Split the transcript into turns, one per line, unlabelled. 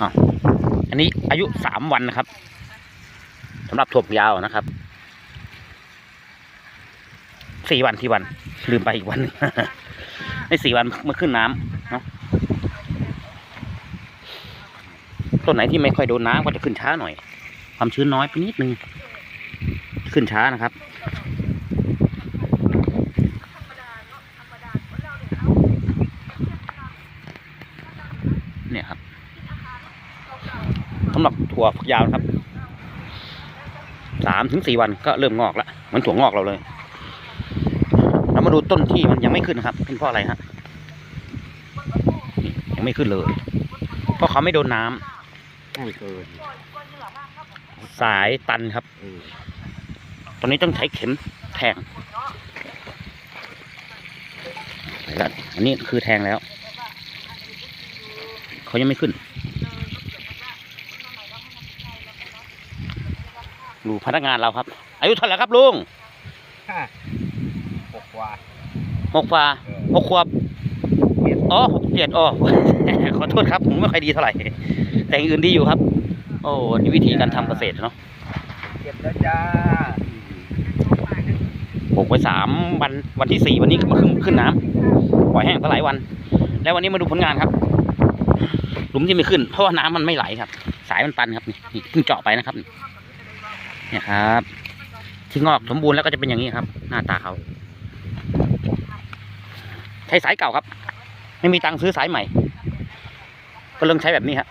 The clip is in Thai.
อะอันนี้อายุสามวันนะครับสำหรับถั่วฝักยาวนะครับสี่วันสี่วัน ลืมไปอีกวันหนึ่งไอ้สี่วันเมื่อขึ้นน้ำเนาะต้นไหนที่ไม่ค่อยโดนน้ำก็จะขึ้นช้าหน่อย ความชื้นน้อยไปนิดนึง ขึ้นช้านะครับ เนี่ยครับ สำหรับถั่วฝักยาวนะครับสามถึงสี่วันก็เริ่มงอกแล้วเหมือนถั่วงอกเราเลยเรามาดูต้นที่มันยังไม่ขึ้นนะครับเป็นเพราะอะไรฮะนี่ยังไม่ขึ้นเลย เพราะเขาไม่โดนน้ำ
ไม่เกิน
สายตันครับ
เออ
ตอนนี้ต้องใช้เข็มแทงแล้วอันนี้คือแทงแล้ว เขายังไม่ขึ้น ดูพนักงานเราครับ อายุเท่าไหร่ครับลุง
ห้าหกกว่า
หกฟ้า
เออ
หกขวบ
เจ็ด
อ๋อหกเจ็ดอ๋อขอโทษครับ ผมไม่ค่อยดีเท่าไหร่ แต่อย่างอื่นดีอยู่ครับ โอ้นี่วิธีการทำเกษตรเนาะ
เก็บแล้วจ้า
ปลูกไปสามวันวันที่สี่วันนี้ก็มาขึ้นขึ้นน้ำปล่อยแห้งไปหลายวัน แล้ววันนี้มาดูผลงานครับ หลุมที่ไม่ขึ้น เพราะว่าน้ำมันไม่ไหลครับ สายมันตันครับนี่นี่เพิ่งเจาะไปนะครับ เนี่ยครับ ที่งอกสมบูรณ์แล้วก็จะเป็นอย่างนี้ครับ หน้าตาเขาใช้สายเก่าครับ ไม่มีตังค์ซื้อสายใหม่ ก็เริ่มใช้แบบนี้ครับ